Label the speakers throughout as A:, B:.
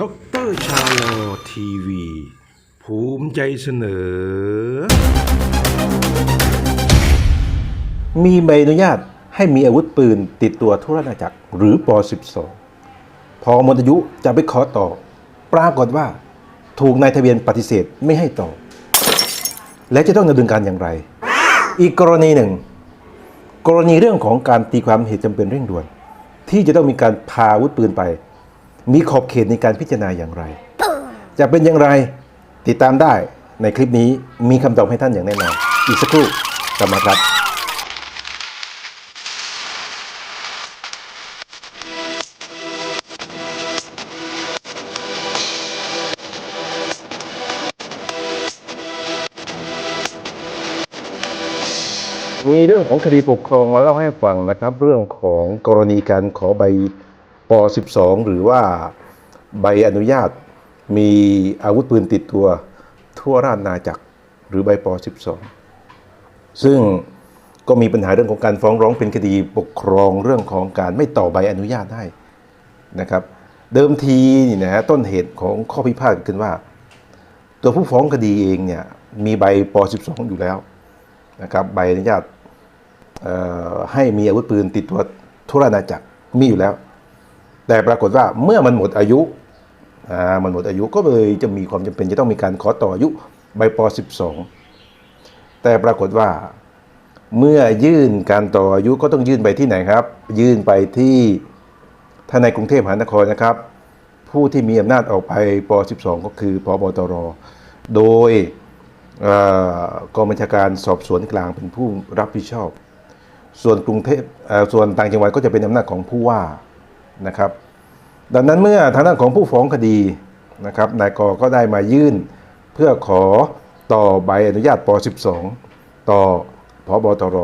A: ด็อกเตอร์ชาลทีวี ภูมิใจเสนอ
B: มีใบอนุญาตให้มีอาวุธปืนติดตัวทั่วราชอาณาจักรหรือป .12 พอหมดอายุจะไปขอต่อ ปรากฏว่า ถูกนายทะเบียนปฏิเสธไม่ให้ต่อ และจะต้องดำเนินการอย่างไร อีกกรณีหนึ่ง กรณีเรื่องของการตีความเหตุจำเป็นเร่งด่วน ที่จะต้องมีการพาอาวุธปืนไป มีขอบเขตในการพิจารณาอย่างไร จะเป็นอย่างไรติดตามได้ในคลิปนี้มีคำตอบให้ท่านอย่างแน่นอนอีกสักครู่กลับมาครับ มีเรื่องของคดีปกครองมาเล่าให้ฟังนะครับ เรื่องของกรณีการขอใบ .12 หรือว่าใบอนุญาตมีอาวุธปืนติดตัวทั่วราชอาจักรหรือใบป .12 ซึ่งก็มีปัญหาเรื่องของการฟ้องร้องเป็นคดีปกครองเรื่องของการไม่ต่อใบอนุญาตให้นะครับ เดิมทีนี่นะฮะต้นเหตุของข้อพิพาทขึ้นว่า ตัวผู้ฟ้องคดีเองเนี่ยมีใบป .12 อยู่แล้วนะครับใบอนุญาตให้มีอาวุธปืนติดตัวทุราชอาณาจักรมีอยู่แล้ว แต่ปรากฏว่าเมื่อมันหมดอายุอ่ามันหมดอายุก็เลยจะมีความจำเป็นจะต้องมีการขอต่ออายุใบป .12 แต่ปรากฏว่าเมื่อยื่นการต่ออายุก็ต้องยื่นไปที่ไหนครับ ยื่นไปที่ท่านในกรุงเทพมหานครนะครับ ผู้ที่มีอำนาจออกไปป .12 ก็คือพบตร โดยกองบัญชาการสอบสวนกลางเป็นผู้รับผิดชอบ ส่วนกรุงเทพส่วนต่างจังหวัดก็จะเป็นอำนาจของผู้ว่า นะครับ ดังนั้นเมื่อทางด้านของผู้ฟ้องคดีนะครับนายกก็ได้มายื่น เพื่อขอต่อใบอนุญาตป .12 ต่อพบตร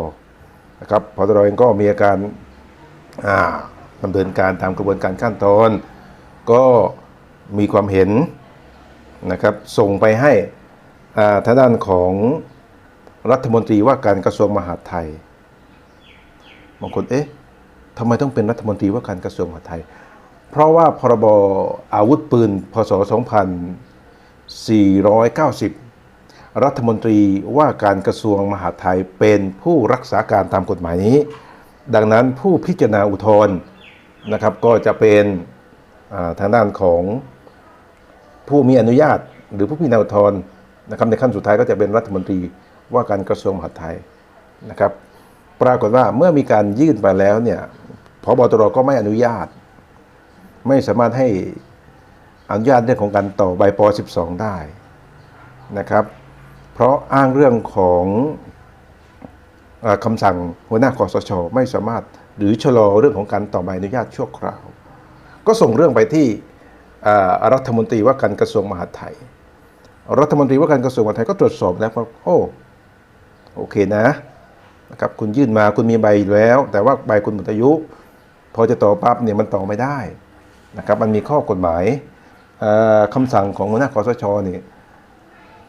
B: นะครับพบตรเองก็มีอาการดำเนินการตามกระบวนการขั้นตอน ก็มีความเห็นนะครับส่งไปให้ทางด้านของรัฐมนตรีว่าการกระทรวงมหาดไทยบางคนเอ๊ะ ทำไมต้องเป็นรัฐมนตรีว่าการกระทรวงมหาดไทย เพราะว่าพรบอาวุธปืน พศ 2490 รัฐมนตรีว่าการกระทรวงมหาดไทยเป็นผู้รักษาการตามกฎหมายนี้ ดังนั้นผู้พิจารณาอุทธรณ์นะครับก็จะเป็นทางด้านของผู้มีอนุญาต หรือผู้พิจารณาอุทธรณ์นะครับในขั้นสุดท้ายก็จะเป็นรัฐมนตรีว่าการกระทรวงมหาดไทยนะครับ ปรากฏว่าเมื่อมีการยื่นไปแล้วเนี่ย พบตรก็ไม่อนุญาต ไม่สามารถให้อนุญาตเรื่องของการต่อใบป .12 ได้นะครับ เพราะอ้างเรื่องของอคำสั่งหัวหน้าคอสช ไม่สามารถหรือชะลอเรื่องของการต่อใบอนุญาตชั่วคราว ก็ส่งเรื่องไปที่รัฐมนตรีว่าการกระทรวงมหาดไทย รัฐมนตรีว่าการกระทรวงมหาดไทยก็ตรวจสอบแล้วว่าโอ้โอเคนะนะครับคุณยื่นมาคุณมีใบอยู่แล้ว แต่ว่าใบคุณหมดอายุ พอจะต่อปั๊บเนี่ยมันต่อไม่ได้นะครับมันมีข้อกฎหมายเอ่อคำสั่งของหัวหน้าคอสชนี่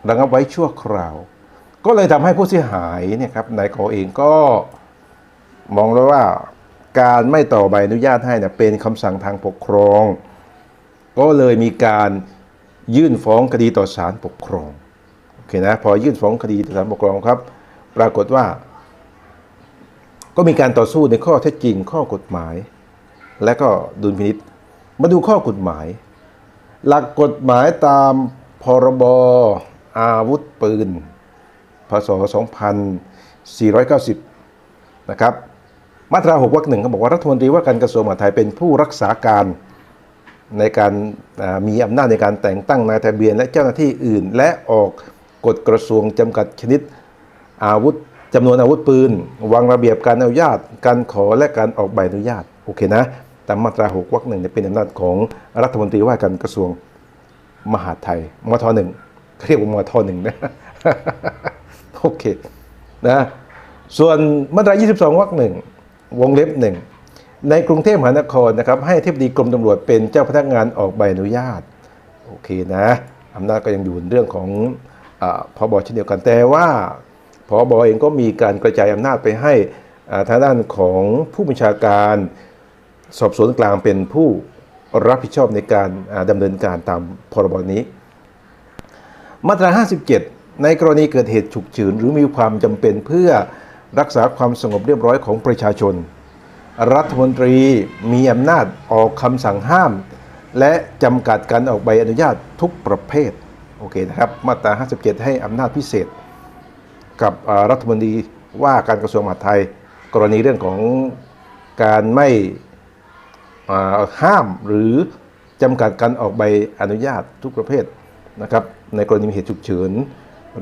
B: ระงับไว้ชั่วคราว ก็เลยทำให้ผู้เสียหายเนี่ยครับนายกอเองก็มองแล้วว่าการไม่ต่อใบอนุญาตให้เนี่ยเป็นคำสั่งทางปกครอง ก็เลยมีการยื่นฟ้องคดีต่อศาลปกครองโอเคนะพอยื่นฟ้องคดีต่อศาลปกครองครับ ปรากฏว่า ก็มีการต่อสู้ในข้อเท็จจริงข้อกฎหมาย และก็ดุลพินิษมาดูข้อกฎหมาย หลักกฎหมายตามพรบอาวุธปืน พศ 2490 นะครับมาตรา 6วรรคหนึ่งเขาบอกว่ารัฐมนตรีว่าการกระทรวงมหาดไทยเป็นผู้รักษาการในการมีอำนาจในการแต่งตั้งนายทะเบียนและเจ้าหน้าที่อื่น และออกกฎกระทรวงจำกัดชนิดอาวุธ จำนวนอาวุธปืน วางระเบียบการอนุญาต การขอและการออกใบอนุญาต โอเคนะ ตามมาตรา 6วรรคหนึ่งเป็นอำนาจของรัฐมนตรีว่าการกระทรวงมหาดไทย มทหนึ่งเรียกว่ามทหนึ่งนะ โอเคนะ ส่วนมาตรา 22วรรคหนึ่งวงเล็บหนึ่งในกรุงเทพมหานครนะครับ ให้เทพดีกรมตำรวจเป็นเจ้าพนักงานออกใบอนุญาต โอเคนะอำนาจก็ยังอยู่ในเรื่องของอาพบเช่นเดียวกันแต่ว่า พบเองก็มีการกระจายอำนาจไปให้ทางด้านของผู้บัญชาการสอบสวนกลางเป็นผู้รับผิดชอบในการอ่าดำเนินการตามพรบนี้ มาตรา 57 ในกรณีเกิดเหตุฉุกเฉินหรือมีความจำเป็นเพื่อรักษาความสงบเรียบร้อยของประชาชน รัฐมนตรีมีอำนาจออกคำสั่งห้าม และจำกัดการออกใบอนุญาตทุกประเภท โอเคนะครับ มาตรา 57 ให้อำนาจพิเศษ กับรัฐมนตรีว่าการกระทรวงมหาดไทย กรณีเรื่องของการไม่ห้ามหรือจำกัดการออกใบอนุญาตทุกประเภทนะครับในกรณีมีเหตุฉุกเฉิน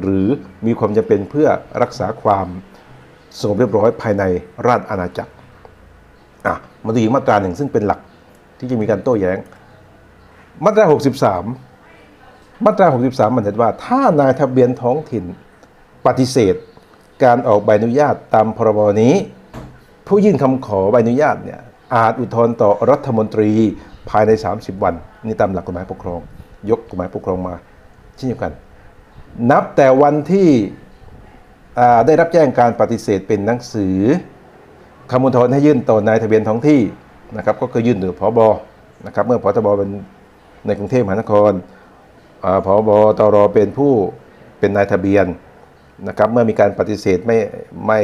B: หรือมีความจำเป็นเพื่อรักษาความสงบเรียบร้อยภายในราชอาณาจักรอะมาดูอีกมาตราหนึ่งซึ่งเป็นหลักที่จะมีการโต้แย้ง มาตรา 63 มาตรา 63 มันเห็นว่า ถ้านายทะเบียนท้องถิ่น ปฏิเสธ การออกใบอนุญาตตามพรบนี้ ผู้ยื่นคำขอใบอนุญาตเนี่ยอาจอุทธรณ์ต่อรัฐมนตรีภายใน 30 วันนี่ตามหลักกฎหมายปกครอง ยกกฎหมายปกครองมาเช่นเดียวกัน นับแต่วันที่ได้รับแจ้งการปฏิเสธเป็นหนังสือคำอุทธรณ์ให้ยื่นต่อนายทะเบียนท้องที่นะครับก็คือยื่นถึงพบนะครับเมื่อพบเป็นในกรุงเทพมหานครอ่าพบตรเป็นผู้เป็นนายทะเบียน นะครับเมื่อมีการปฏิเสธไม่ไม่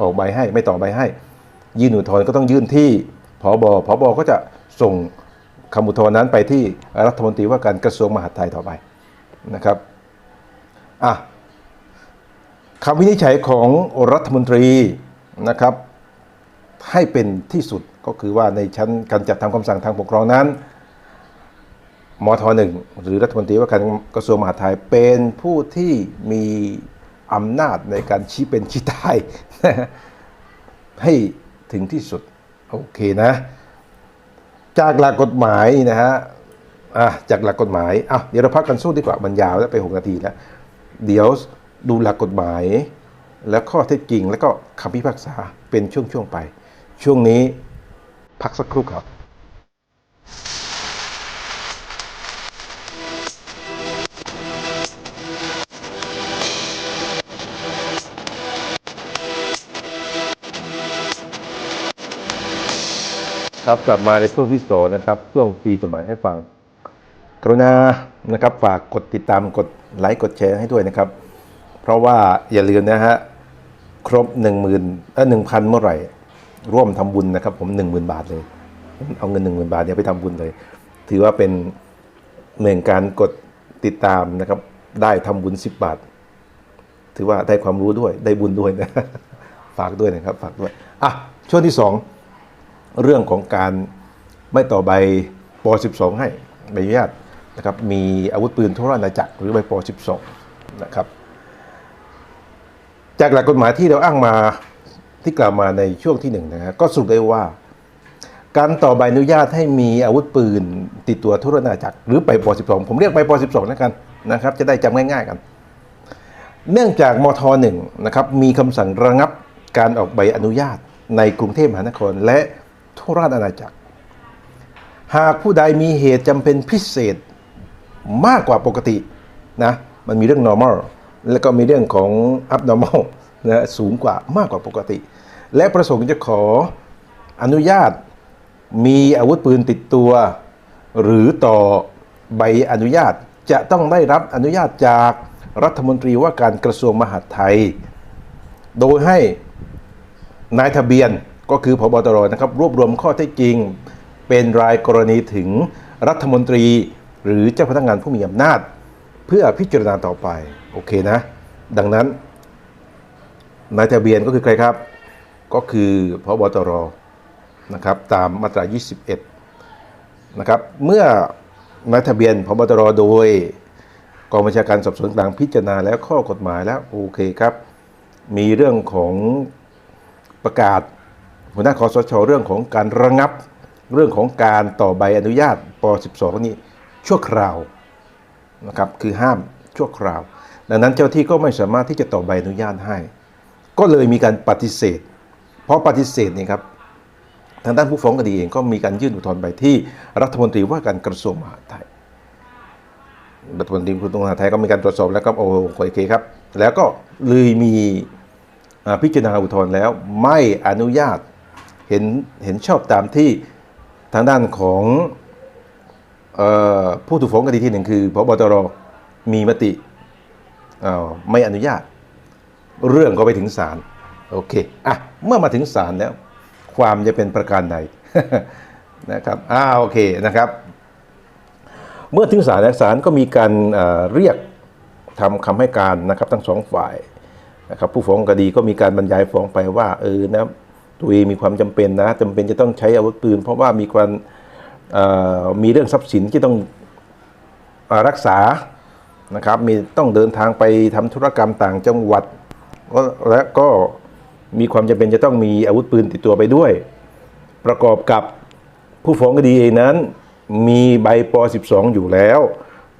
B: ออกใบให้ ไม่ต่อใบให้ ยื่นอุทธรณ์ก็ต้องยื่นที่ผบผบก็จะส่งคำอุทธรณ์นั้นไปที่รัฐมนตรีว่าการกระทรวงมหาดไทยต่อไปนะครับอะคำวินิจฉัยของรัฐมนตรีนะครับ ให้เป็นที่สุดก็คือว่าในชั้นการจัดทำคำสั่งทางปกครองนั้นมทหนึ่งหรือรัฐมนตรีว่าการกระทรวงมหาดไทยเป็นผู้ที่มี อำนาจในการชี้เป็นชี้ตาย ให้ถึงที่สุด โอเคนะ จากหลักกฎหมายนะฮะอะจากหลักกฎหมายอะเดี๋ยวเราพักกันสู้ดีกว่ามันยาวแล้วไป 6 นาทีแล้ว เดี๋ยวดูหลักกฎหมาย แล้วข้อเท็จจริง แล้วก็คำพิพากษาเป็นช่วงๆไป ช่วงนี้พักสักครู่ครับ ครับ กลับมาในช่วงที่สองนะครับช่วงปีกฎหมายให้ฟัง กรุณานะครับ ฝากกดติดตามกดไลค์กดแชร์ให้ด้วยนะครับ เพราะว่าอย่าลืมนะฮะครบ1 0 0 0 0เออหนึ่งพันเมื่อไหร่ ร่วมทำบุญนะครับ ผม 1 0,000 บาทเลย เอาเงิน 1 0,000 บาทเนี่ยไปทำบุญเลย ถือว่าเป็นหนึ่งการกดติดตามนะครับ ได้ทำบุญ 10 บาท ถือว่าได้ความรู้ด้วยได้บุญด้วยนะฝากด้วยนะครับ ฝากด้วยอะช่วงที่สอง เรื่องของการไม่ต่อใบป .12 ให้ใบอนุญาตนะครับมีอาวุธปืนทั่วราชอาณาจักรหรือใบป .12 นะครับ จากหลักกฎหมายที่เราอ้างมาที่กล่าวมาในช่วงที่หนึ่งนะก็สรุปได้ว่า การต่อใบอนุญาตให้มีอาวุธปืนติดตัวทั่วราชอาจักรหรือใบป .12 ผมเรียกใบป .12 แล้วกันนะครับ จะได้จำง่าย ๆกัน เนื่องจากมทหนึ่งนะครับมีคำสั่งระงับการออกใบอนุญาตในกรุงเทพมหานครและ ราชอาณาจักร หากผู้ใดมีเหตุจำเป็นพิเศษมากกว่าปกตินะมันมีเรื่อง normal แล้วก็มีเรื่องของ abnormal นะสูงกว่ามากกว่าปกติ และประสงค์จะขออนุญาตมีอาวุธปืนติดตัว หรือต่อใบอนุญาตจะต้องได้รับอนุญาตจากรัฐมนตรีว่าการกระทรวงมหาดไทย โดยให้นายทะเบียน ก็คือพบตรนะครับรวบรวมข้อเท็จจริง เป็นรายกรณีถึงรัฐมนตรี หรือเจ้าพนักงานผู้มีอำนาจ เพื่อพิจารณาต่อไปโอเคนะ ดังนั้นนายทะเบียนก็คือใครครับ ก็คือพบตรนะครับตามมาตรา 21 นะครับ เมื่อนายทะเบียนพบตรโดยกองบัญชาการสอบสวนกลางพิจารณาแล้วข้อกฎหมายแล้วโอเคครับ มีเรื่องของประกาศ หัวหน้าคอสชเรื่องของการระงับเรื่องของการต่อใบอนุญาตป .12 นี้ชั่วคราวนะครับคือห้ามชั่วคราว ดังนั้นเจ้าที่ก็ไม่สามารถที่จะต่อใบอนุญาตให้ ก็เลยมีการปฏิเสธ เพราะปฏิเสธนี่ครับทางด้านผู้ฟ้องคดีเองก็มีการยื่นอุทธรณ์ไปที่รัฐมนตรีว่าการกระทรวงมหาดไทยรัฐมนตรีกระทรวงมหาดไทยก็มีการตรวจสอบแล้วก็โอเคครับ แล้วก็เลยมีพิจารณาอุทธรณ์แล้วไม่อนุญาต เห็นเห็นชอบตามที่ทางด้านของออผู้ถูกฟ้องคดีที่หนึ่งคือพบตรมีมติไม่อนุญาต เรื่องก็ไปถึงศาลโอเคอะเมื่อมาถึงศาลแล้ว ความจะเป็นประการใดนะครับอ่าโอเคนะครับ เมื่อถึงศาลแล้วศาลก็มีการเเรียกทำคำให้การนะครับทั้งสองฝ่ายนะครับผู้ฟ้องคดีก็มีการบรรยายฟ้องไปว่าเออนะ ตัวเองมีความจำเป็นนะจำเป็นจะต้องใช้อาวุธปืน เพราะว่ามีความมีเรื่องทรัพย์สินที่ต้องอรักษานะครับ มีต้องเดินทางไปทำธุรกรรมต่างจังหวัด และก็มีความจำเป็นจะต้องมีอาวุธปืนติดตัวไปด้วย ประกอบกับผู้ฟ้องคดีเองนั้น มีใบป .12 อยู่แล้ว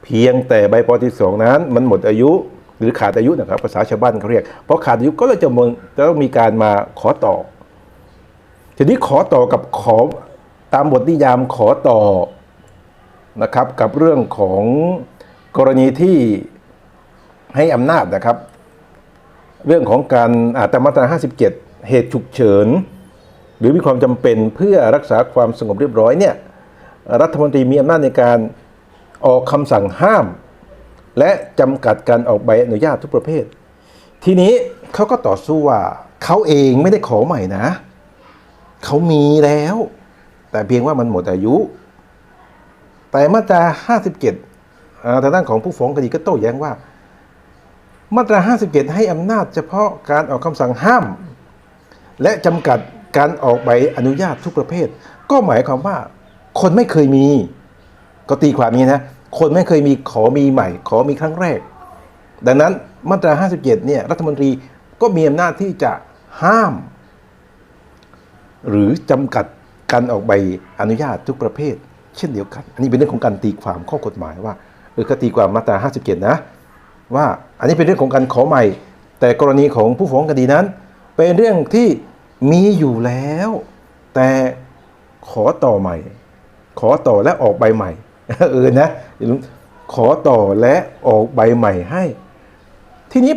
B: เพียงแต่ใบป .12 นั้น มันหมดอายุหรือขาดอายุนะครับภาษาชาวบ้านเขาเรียกเพราะขาดอายุก็เลยจะมนจะต้องมีการมาขอต่อ ทีนี้ขอต่อกับขอตามบทนิยามขอต่อนะครับกับเรื่องของกรณีที่ให้อำนาจนะครับ เรื่องของการอาตามมาตรา57 เหตุฉุกเฉิน หรือมีความจำเป็นเพื่อรักษาความสงบเรียบร้อยเนี่ยรัฐมนตรีมีอำนาจในการออกคำสั่งห้าม และจำกัดการออกใบอนุญาตทุกประเภท ทีนี้เขาก็ต่อสู้ว่าเขาเองไม่ได้ขอใหม่นะ เขามีแล้ว แต่เพียงว่ามันหมดอายุ แต่มาตรา 57อ่าทางด้านของผู้ฟ้องคดีก็โต้แย้งว่า มาตรา 57 ให้อำนาจเฉพาะการออกคำสั่งห้าม และจำกัดการออกใบอนุญาตทุกประเภท ก็หมายความว่า คนไม่เคยมี ก็ตีความนี้นะ คนไม่เคยมีขอมีใหม่ ขอมีครั้งแรก ดังนั้นมาตรา 57 เนี่ยรัฐมนตรีก็มีอำนาจที่จะห้าม หรือจำกัดการออกใบอนุญาตทุกประเภท เช่นเดียวกัน อันนี้เป็นเรื่องของการตีความข้อกฎหมายว่าเออก็ตีความมาตรา 57 นะ ว่าอันนี้เป็นเรื่องของการขอใหม่ แต่กรณีของผู้ฟ้องคดีนั้น เป็นเรื่องที่มีอยู่แล้ว แต่ขอต่อใหม่ ขอต่อและออกใบใหม่เออนะอย่าลืมขอต่อและออกใบใหม่ให้ ทีนี้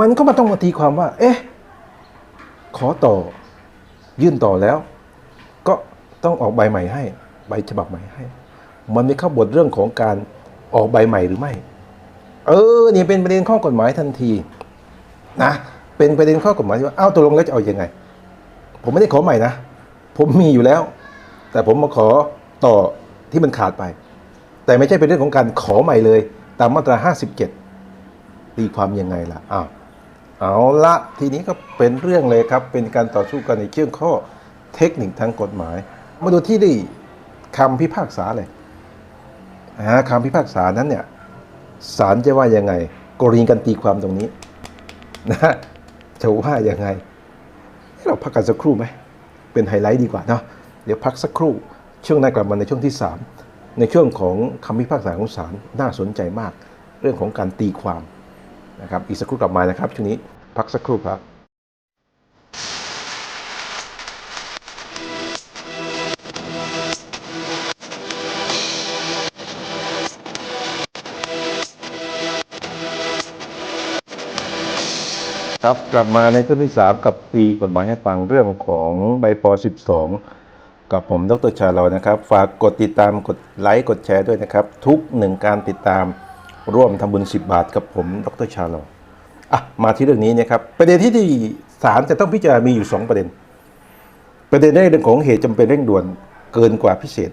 B: มันก็มาต้องมาตีความว่า เอ๊ะ ขอต่อ ยื่นต่อแล้ว ก็ต้องออกใบใหม่ให้ ใบฉบับใหม่ให้ มันไม่เข้าบทเรื่องของการออกใบใหม่หรือไม่ เออเนี่ยเป็นประเด็นข้อกฎหมายทันทีนะเป็นประเด็นข้อกฎหมายว่าเอ้าตกลงแล้วจะเอาอยัางไง ผมไม่ได้ขอใหม่นะ ผมมีอยู่แล้ว แต่ผมมาขอต่อที่มันขาดไป แต่ไม่ใช่เป็นเรื่องของการขอใหม่เลย ตามมาตรา 57ตีความยังไงล่ะอ้าว เอาละทีนี้ก็เป็นเรื่องเลยครับ เป็นการต่อสู้กันในเรื่องข้อเทคนิคทางกฎหมาย มาดูที่ด้คำพิพากษาเลยอ่าคำพิพากษานั้นเนี่ยศาลจะว่ายังไงกรณีการตีความตรงนี้นะจะว่ายังไง เราพักกันสักครู่ไหมเป็นไฮไลท์ดีกว่าเนาะเดี๋ยวพักสักครู่ ช่วงหน้ากลับมาในช่วงที่ 3 ในช่วงของคำพิพากษาของศาลน่าสนใจมาก เรื่องของการตีความนะครับอีกสักครู่กลับมานะครับช่วงนี้ พักสักครู่ครับครับกลับมาในช่วงที่ 3 กับตีกฎหมายให้ฟังเรื่องของใบป12 กับผมดรชาเรานะครับ ฝากกดติดตามกดไลค์กดแชร์ด้วยนะครับ ทุกหนึ่งการติดตามร่วมทำบุญ 10 บาทกับผมดรชาเรา อะมาที่เรื่องนี้นะครับประเด็นที่ที่ศาลจะต้องพิจารณามีอยู่ 2 ประเด็น ประเด็นแรกเรื่องของเหตุจำเป็นเร่งด่วนเกินกว่าพิเศษ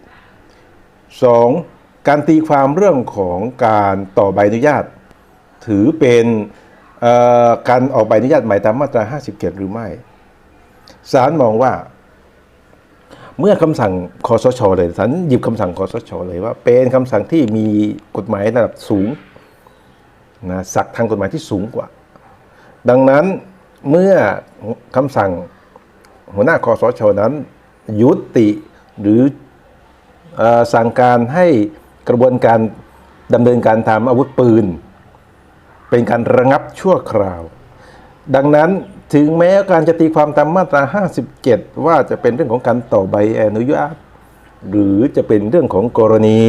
B: 2. การตีความเรื่องของการต่อใบอนุญาต ถือเป็นการออกใบอนุญาตใหม่ตามมาตรา 57 หรือไม่ศาลมองว่า เมื่อคำสั่งคอสชเลยศาลหยิบคำสั่งคอสชเลยว่า เป็นคำสั่งที่มีกฎหมายระดับสูงนะศักดิ์ทางกฎหมายที่สูงกว่า ดังนั้นเมื่อคำสั่งหัวหน้าคอสชนั้น ยุติหรือเออสั่งการให้กระบวนการดำเนินการทำอาวุธปืน เป็นการระงับชั่วคราว ดังนั้นถึงแม้การจะตีความตามมาตรา 57 ว่าจะเป็นเรื่องของการต่อใบอนุญาต หรือจะเป็นเรื่องของกรณี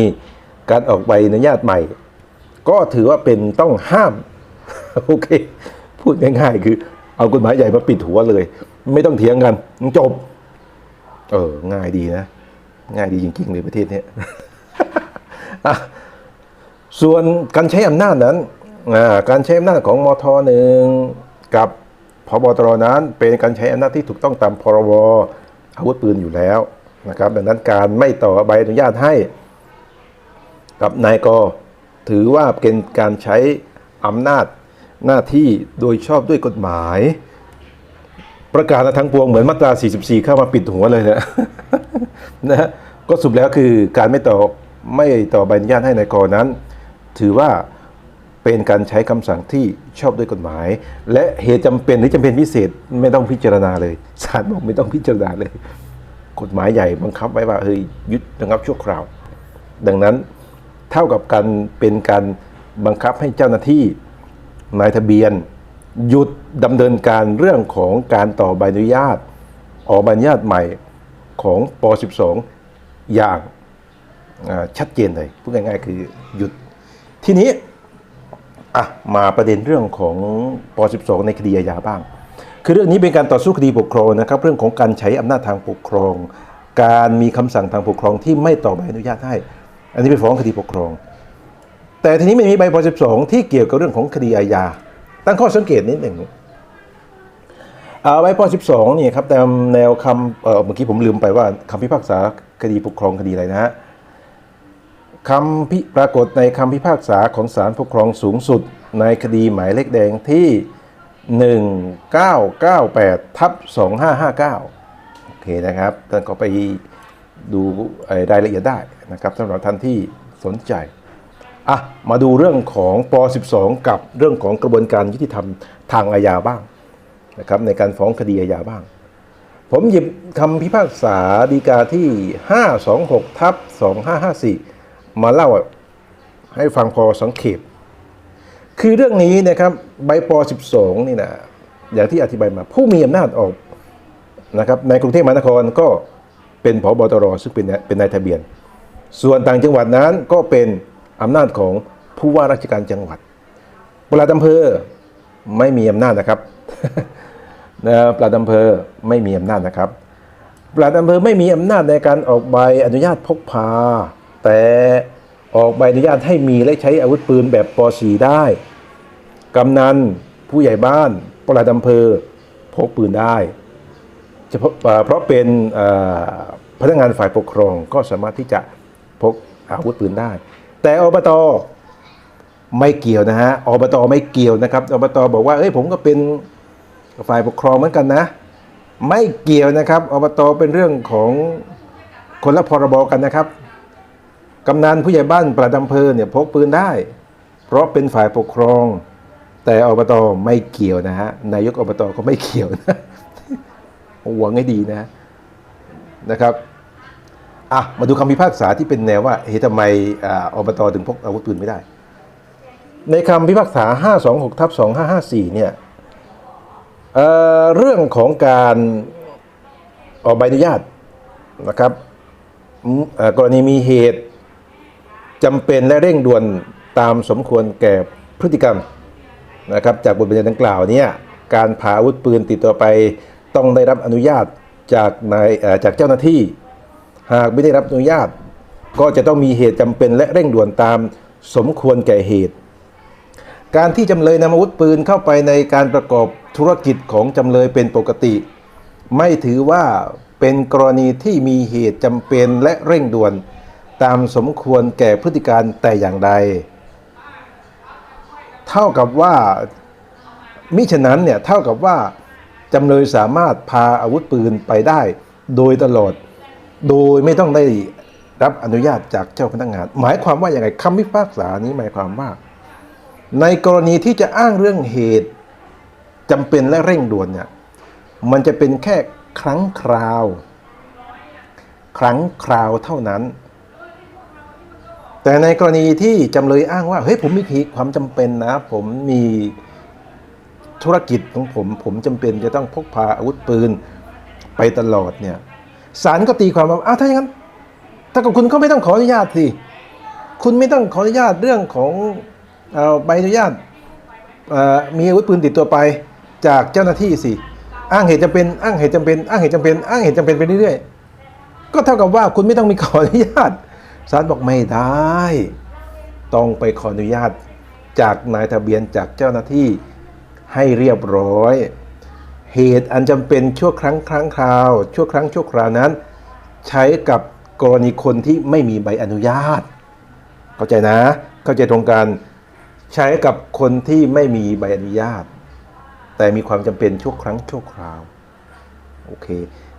B: การออกใบอนุญาตใหม่ ก็ถือว่าเป็นต้องห้าม โอเค พูดง่ายๆ คือ เอากฎหมายใหญ่มาปิดหัวเลย ไม่ต้องเถียงกันจบ เออ ง่ายดีนะ ง่ายดีจริงๆเลยประเทศเนี้ยส่วนการใช้อำนาจนั้นการใช้อำนาจของมทหนึ่งกับพบตรนั้นเป็นการใช้อำนาจที่ถูกต้องตามพรบอาวุธปืนอยู่แล้วนะครับ ดังนั้นการไม่ต่อใบอนุญาตให้ กับนายกถือว่าเป็นการใช้อำนาจ หน้าที่โดยชอบด้วยกฎหมาย ประกาศทั้งปวงเหมือนมาตรา 44 เข้ามาปิดหัวเลยนะนะฮะก็สรุปแล้วคือการไม่ต่อไม่ต่อใบอนุญาตให้นายกนั้น ถือว่าเป็นการใช้คำสั่งที่ชอบด้วยกฎหมาย และเหตุจำเป็นหรือจำเป็นพิเศษไม่ต้องพิจารณาเลยศาลบอกไม่ต้องพิจารณาเลย กฎหมายใหญ่บังคับไว้ว่าเฮ้ยยึดระงับชั่วคราว ดังนั้นเท่ากับการเป็นการบังคับให้เจ้าหน้าที่ นายทะเบียน หยุดดำเนินการเรื่องของการต่อใบอนุญาต ออกใบอนุญาตใหม่ของป .12 อย่างชัดเจนเลยพูดง่ายๆคือหยุดทีนี้อะมาประเด็นเรื่องของป .12 ในคดีอาญาบ้าง คือเรื่องนี้เป็นการต่อสู้คดีปกครองนะครับ เรื่องของการใช้อำนาจทางปกครอง การมีคำสั่งทางปกครองที่ไม่ต่อใบอนุญาตให้ อันนี้ไปฟ้องคดีปกครอง แต่ทีนี้ไม่มีใบป .12 ที่เกี่ยวกับเรื่องของคดีอาญา ตั้งข้อสังเกตนิดหนึ่งเอาใบป .12 นี่ครับตามแนวคำเมื่อกี้ผมลืมไปว่าคำพิพากษาคดีปกครองคดีอะไรนะฮะคำพิปรากฏในคำพิพากษาของศาลปกครองสูงสุด ในคดีหมายเลขแดงที่ 1998ทับ2559 โอเคนะครับท่านก็ไปดูรายละเอียดได้นะครับสำหรับท่านที่สนใจ อะมาดูเรื่องของป .12 กับเรื่องของกระบวนการยุติธรรมทางอาญาบ้างนะครับในการฟ้องคดีอาญาบ้าง ผมหยิบคำพิพากษาดีกาที่ 526ทับ2554 มาเล่าให้ฟังพอสังเขปคือเรื่องนี้นะครับใบป .12 นี่นะอย่างที่อธิบายมา ผู้มีอำนาจออกนะครับในกรุงเทพมหานครก็เป็นผบตรซึ่งเป็นเป็นนายทะเบียน ส่วนต่างจังหวัดนั้นก็เป็น อำนาจของผู้ว่าราชการจังหวัดปลัดอำเภอไม่มีอำนาจนะครับนะปลัดอำเภอไม่มีอำนาจนะครับปลัดอำเภอไม่มีอำนาจในการออกใบอนุญาตพกพา แต่ออกใบอนุญาตให้มีและใช้อาวุธปืนแบบป .4 ได้ กำนันผู้ใหญ่บ้านปลัดอำเภอพกปืนได้เฉพาะเพราะเป็นพนักงานฝ่ายปกครองก็สามารถที่จะพกอาวุธปืนได้ แต่อบตไม่เกี่ยวนะฮะอบตไม่เกี่ยวนะครับอบตบอกว่าเอ้ยผมก็เป็นฝ่ายปกครองเหมือนกันนะ ไม่เกี่ยวนะครับอบตเป็นเรื่องของคนละพรบกันนะครับกำนันผู้ใหญ่บ้านประดำเภอเนี่ยพกปืนได้ เพราะเป็นฝ่ายปกครอง แต่อบตไม่เกี่ยวนะฮะนายกอบตก็ไม่เกี่ยวนะหวังให้ดีนะนะครับ อะมาดูคำพิพากษาที่เป็นแนวว่าเฮ้ยทำไมอ่าอบตถึงพกอาวุธปืนไม่ได้ ในคำพิพากษา 526ทับ2554 เนี่ยเเรื่องของการออกใบอนุญาตนะครับกรณีมีเหตุจำเป็นและเร่งด่วนตามสมควรแก่พฤติกรรมนะครับจากบทบัญญัติดังกล่าวนี่ยการพาอาวุธปืนติดตัวไปต้องได้รับอนุญาตจากนายจากเจ้าหน้าที่ หากไม่ได้รับอนุญาต ก็จะต้องมีเหตุจำเป็นและเร่งด่วนตามสมควรแก่เหตุ การที่จำเลยนำอาวุธปืนเข้าไปในการประกอบธุรกิจของจำเลยเป็นปกติ ไม่ถือว่าเป็นกรณีที่มีเหตุจำเป็นและเร่งด่วนตามสมควรแก่พฤติการแต่อย่างใด เท่ากับว่ามิฉะนั้นเนี่ยเท่ากับว่าจำเลยสามารถพาอาวุธปืนไปได้โดยตลอด โดยไม่ต้องได้รับอนุญาตจากเจ้าพนักงาน หมายความว่าอย่างไรคำพิพากษานี้หมายความว่า ในกรณีที่จะอ้างเรื่องเหตุจำเป็นและเร่งด่วนเนี่ยมันจะเป็นแค่ครั้งคราว ครั้งคราวเท่านั้น แต่ในกรณีที่จำเลยอ้างว่าเฮ้ยผมมีความจำเป็นนะ ผมมีธุรกิจของผม ผมจำเป็นจะต้องพกพาอาวุธปืนไปตลอดเนี่ย ศาลก็ตีความว่าอ้าวถ้าอย่างนั้น ถ้ากับคุณก็ไม่ต้องขออนุญาตสิ คุณไม่ต้องขออนุญาตเรื่องของเอ่อใบอนุญาตมีอาวุธปืนติดตัวไปจากเจ้าหน้าที่สิอ้างเหตุจำเป็นอ้างเหตุจำเป็นอ้างเหตุจำเป็นอ้างเหตุจำเป็นไปเรื่อยๆก็เท่ากับว่าคุณไม่ต้องมีขออนุญาตศาลบอกไม่ได้ ต้องไปขออนุญาตจากนายทะเบียนจากเจ้าหน้าที่ให้เรียบร้อย เหตุอันจำเป็นชั่วครั้งครั้งคราว ชั่วครั้งชั่วคราวนั้น ใช้กับกรณีคนที่ไม่มีใบอนุญาต เข้าใจนะ เข้าใจตรงกันใช้กับคนที่ไม่มีใบอนุญาต แต่มีความจำเป็นชั่วครั้งชั่วคราวโอเค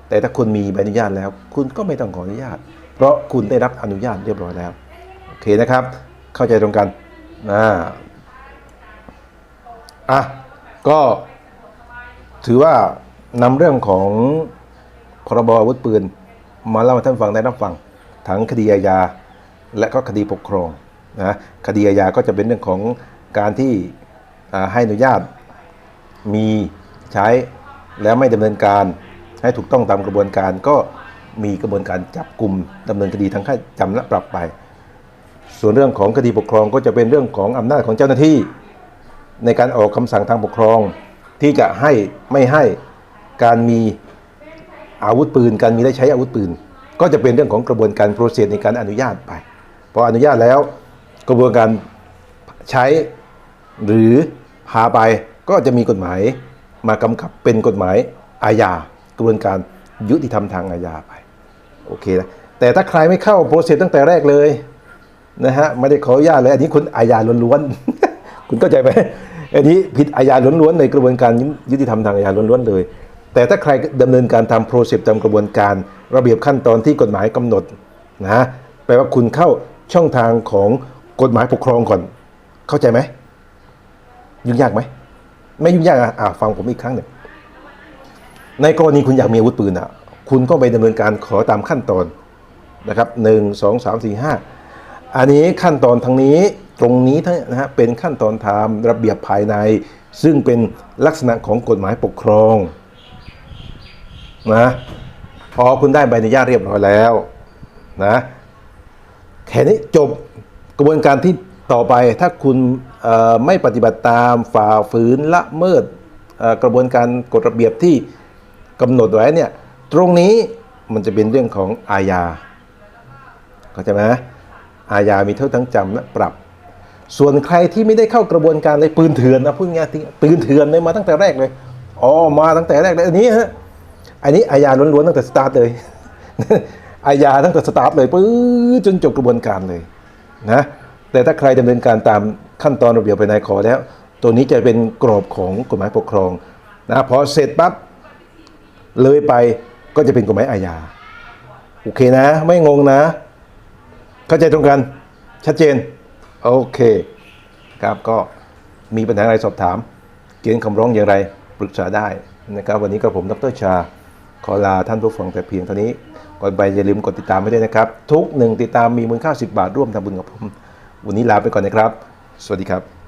B: แต่ถ้าคุณมีใบอนุญาตแล้ว คุณก็ไม่ต้องขออนุญาต เพราะคุณได้รับอนุญาตเรียบร้อยแล้วโอเคนะครับ เข้าใจตรงกันนะอะก็ ถือว่านำเรื่องของพรบอาวุธปืน มาเล่าให้ท่านฟังได้รับฟังทั้งคดีอาญาและก็คดีปกครองนะคดีอาญาก็จะเป็นเรื่องของการที่ให้อนุญาตมีใช้แล้วไม่ดำเนินการให้ถูกต้องตามกระบวนการก็มีกระบวนการจับกลุ่มดำเนินคดีทั้งค่าจำและปรับไป ส่วนเรื่องของคดีปกครองก็จะเป็นเรื่องของอำนาจของเจ้าหน้าที่ ในการออกคำสั่งทางปกครอง ที่จะให้ไม่ให้การมีอาวุธปืน การมีได้ใช้อาวุธปืน ก็จะเป็นเรื่องของกระบวนการโปรเซสในการอนุญาตไปพออนุญาตแล้วกระบวนการใช้หรือพาไปก็จะมีกฎหมายมากำกับเป็นกฎหมายอาญากระบวนการยุติธรรมทางอาญาไปโอเคนะแต่ถ้าใครไม่เข้าโปรเซสตั้งแต่แรกเลยนะฮะไม่ได้ขออนุญาตเลย อันนี้คุณอาญาล้วนๆ คุณเข้าใจไหม อันนี้ผิดอาญาล้วนๆในกระบวนการยุติธรรมทางอาญาล้วนๆเลย แต่ถ้าใครดำเนินการตามโปรเซสตามกระบวนการระเบียบขั้นตอนที่กฎหมายกำหนดนะแปลว่าคุณเข้าช่องทางของกฎหมายปกครองก่อน เข้าใจไหมยุ่งยากไหมไม่ยุ่งยากอะอะฟังผมอีกครั้งหนึ่งในกรณีคุณอยากมีอาวุธปืนอะ คุณก็ไปดำเนินการขอตามขั้นตอนนะครับหนึ่งสองสามสี่ห้าอันนี้ขั้นตอนทางนี้ ตรงนี้นะฮะเป็นขั้นตอนตามระเบียบภายใน ซึ่งเป็นลักษณะของกฎหมายปกครองนะพอคุณได้ใบอนุญาตเรียบร้อยแล้วนะแค่นี้จบกระบวนการที่ต่อไปถ้าคุณไม่ปฏิบัติตามฝ่าฝืนละเมิดกระบวนการกฎระเบียบที่กำหนดไว้เนี่ยตรงนี้มันจะเป็นเรื่องของอาญาเข้าใจไหมอาญามีโทษทั้งจำและปรับ ส่วนใครที่ไม่ได้เข้ากระบวนการเลยปืนเถื่อนนะพูดง่ายๆปืนเถื่อนเลยมาตั้งแต่แรกเลยอ๋อมาตั้งแต่แรกเลยอันนี้ฮะอันนี้อาญาล้วนๆตั้งแต่สตาร์ทเลยอาญาตั้งแต่สตาร์ทเลยปื้อจนจบกระบวนการเลยนะแต่ถ้าใครดำเนินการตามขั้นตอนระเบียบภายในขอแล้ว ตัวนี้จะเป็นกรอบของกฎหมายปกครองนะพอเสร็จปั๊บเลยไปก็จะเป็นกฎหมายอาญาโอเคนะ ไม่งงนะ เข้าใจตรงกันชัดเจน โอเคครับก็มีปัญหาอะไรสอบถาม เขียนคำร้องอย่างไรปรึกษาได้นะครับ วันนี้ก็ผมดรชา ขอลาท่านผู้ฟังแต่เพียงเท่านี้ก่อนไปอย่าลืมกดติดตามไว้ด้วยนะครับ ทุกหนึ่งติดตามมีมูลค่า 10 บาทร่วมทำบุญกับผม วันนี้ลาไปก่อนนะครับ สวัสดีครับ